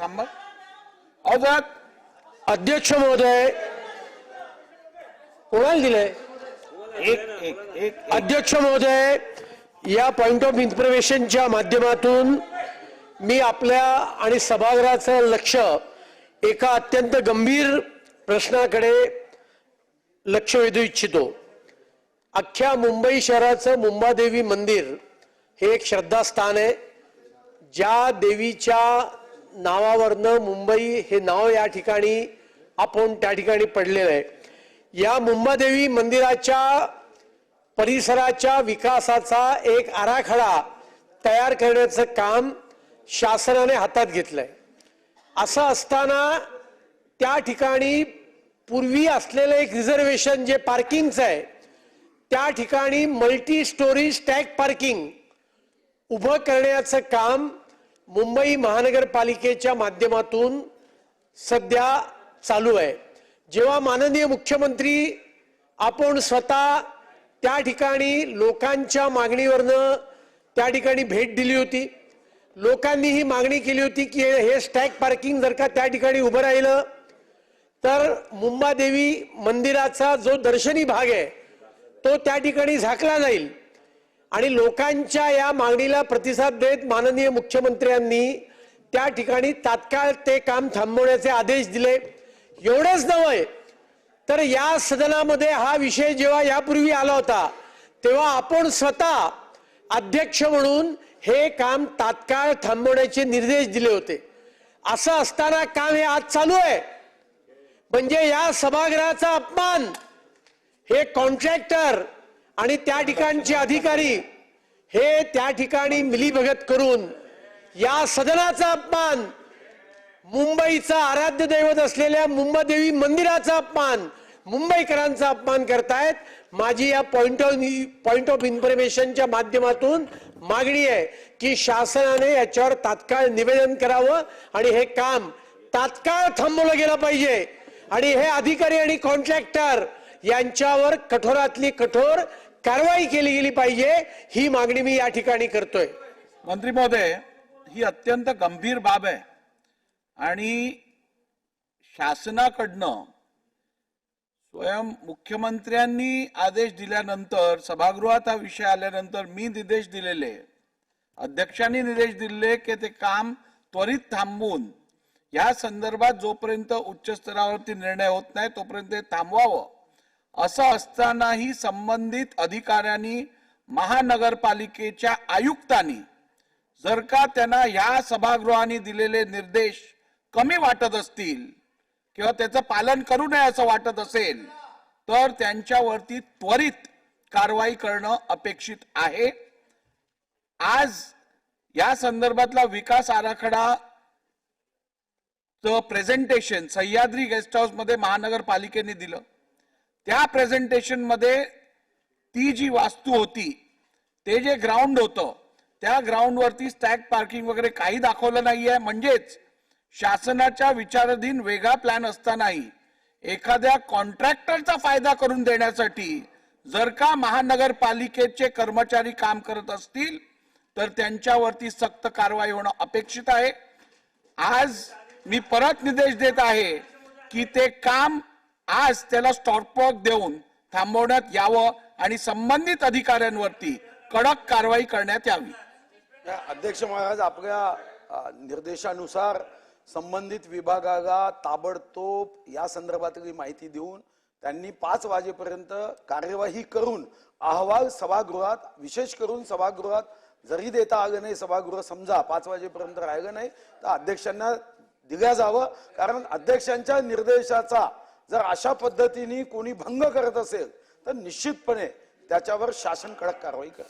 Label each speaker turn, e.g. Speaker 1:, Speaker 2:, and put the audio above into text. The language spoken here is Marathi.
Speaker 1: थांबा.
Speaker 2: अध्यक्ष महोदय कोणाला दिलंय?
Speaker 1: एक एक एक
Speaker 2: अध्यक्ष महोदय या पॉइंट ऑफ इन्फॉर्मेशनच्या माध्यमातून मी आपल्या आणि सभागृहाचं लक्ष एका अत्यंत गंभीर प्रश्नाकडे लक्ष वेधू इच्छितो. अख्ख्या मुंबई शहराचं मुंबादेवी मंदिर हे एक श्रद्धास्थान आहे. ज्या देवीच्या नावावरनं मुंबई हे नाव या ठिकाणी आपण त्या ठिकाणी पडलेलं आहे. या मुंबादेवी मंदिराच्या परिसराच्या विकासाचा एक आराखडा तयार करण्याचं काम शासनाने हातात घेतलंय. असं असताना त्या ठिकाणी पूर्वी असलेलं एक रिझर्वेशन जे पार्किंगचं आहे त्या ठिकाणी मल्टी स्टोरी स्टॅक पार्किंग उभं करण्याचं काम मुंबई महानगरपालिकेच्या माध्यमातून सध्या चालू आहे. जेव्हा माननीय मुख्यमंत्री आपण स्वतः त्या ठिकाणी लोकांच्या मागणीवरनं त्या ठिकाणी भेट दिली होती. लोकांनी ही मागणी केली होती की हे- हे स्टॅक पार्किंग जर का त्या ठिकाणी उभं राहिलं तर मुंबादेवी मंदिराचा जो दर्शनी भाग आहे तो त्या ठिकाणी झाकला जाईल. आणि लोकांच्या या मागणीला प्रतिसाद देत माननीय मुख्यमंत्र्यांनी त्या ठिकाणी तात्काळ ते काम थांबवण्याचे आदेश दिले. एवढंच नव्हे तर या सदनामध्ये हा विषय जेव्हा यापूर्वी आला होता तेव्हा आपण स्वतः अध्यक्ष म्हणून हे काम तात्काळ थांबवण्याचे निर्देश दिले होते. असं असताना काम हे आज चालू आहे. म्हणजे या सभागृहाचा अपमान हे कॉन्ट्रॅक्टर आणि त्या ठिकाणचे अधिकारी हे त्या ठिकाणी मिलीभगत करून या सदनाचा अपमान मुंबईचा आराध्य दैवत असलेल्या मुंबादेवी मंदिराचा अपमान मुंबईकरांचा अपमान करतायत माझी या पॉइंट ऑफ पॉइंट ऑफ इन्फॉर्मेशनच्या माध्यमातून मागणी आहे की शासनाने याच्यावर तात्काळ निवेदन करावं आणि हे काम तात्काळ थांबवलं गेलं पाहिजे. आणि हे अधिकारी आणि कॉन्ट्रॅक्टर यांच्यावर कठोरातली कठोर कारवाई केली गेली पाहिजे ही मागणी मी या ठिकाणी करतोय.
Speaker 1: मंत्री महोदय ही अत्यंत गंभीर बाब आहे. आणि शासनाकडनं स्वयं मुख्यमंत्र्यांनी आदेश दिल्यानंतर सभागृहात हा विषय आल्यानंतर मी निर्देश दिलेले अध्यक्षांनी निर्देश दिलेले की ते काम त्वरित थांबवून या संदर्भात जोपर्यंत उच्च स्तरावरती निर्णय होत नाही तोपर्यंत ते थांबवावं. असं असतानाही संबंधित अधिकाऱ्यांनी महानगरपालिकेच्या आयुक्तांनी जर का त्यांना ह्या सभागृहाने दिलेले निर्देश कमी वाटत असतील किंवा त्याचं पालन करू नये असं वाटत असेल तर त्यांच्यावरती त्वरित कारवाई करणं अपेक्षित आहे. आज या संदर्भातला विकास आराखडा प्रेझेंटेशन सह्याद्री गेस्ट हाऊसमध्ये महानगरपालिकेने दिलं. त्या प्रेझेंटेशनमध्ये ती जी वास्तू होती ते जे ग्राउंड होतं त्या ग्राउंडवरती स्टॅक पार्किंग वगैरे काही दाखवलं नाहीये. म्हणजेच शासनाच्या विचाराधीन वेगळा प्लॅन असतानाही एखाद्या कॉन्ट्रॅक्टरचा फायदा करून देण्यासाठी जर का महानगरपालिकेचे कर्मचारी काम करत असतील तर त्यांच्यावरती सक्त कारवाई होणं अपेक्षित आहे. आज मी परत निर्देश देत आहे की ते काम आज त्याला स्टॉपवॉक देऊन थांबवण्यात यावं आणि संबंधित अधिकाऱ्यांवरती कडक कारवाई करण्यात यावी.
Speaker 3: अध्यक्ष महाराज आपल्या निर्देशानुसार संबंधित विभागाला ताबडतोब या संदर्भातली माहिती देऊन त्यांनी पाच वाजेपर्यंत कार्यवाही करून अहवाल सभागृहात विशेष करून सभागृहात जरी देता आलं नाही सभागृह समजा पाच वाजेपर्यंत राहिलं नाही तर अध्यक्षांना दिल्या जावं. कारण अध्यक्षांच्या निर्देशाचा जर अशा पद्धतीने कोणी भंग करत असेल तर निश्चितपणे त्याच्यावर शासन कडक कारवाई करा.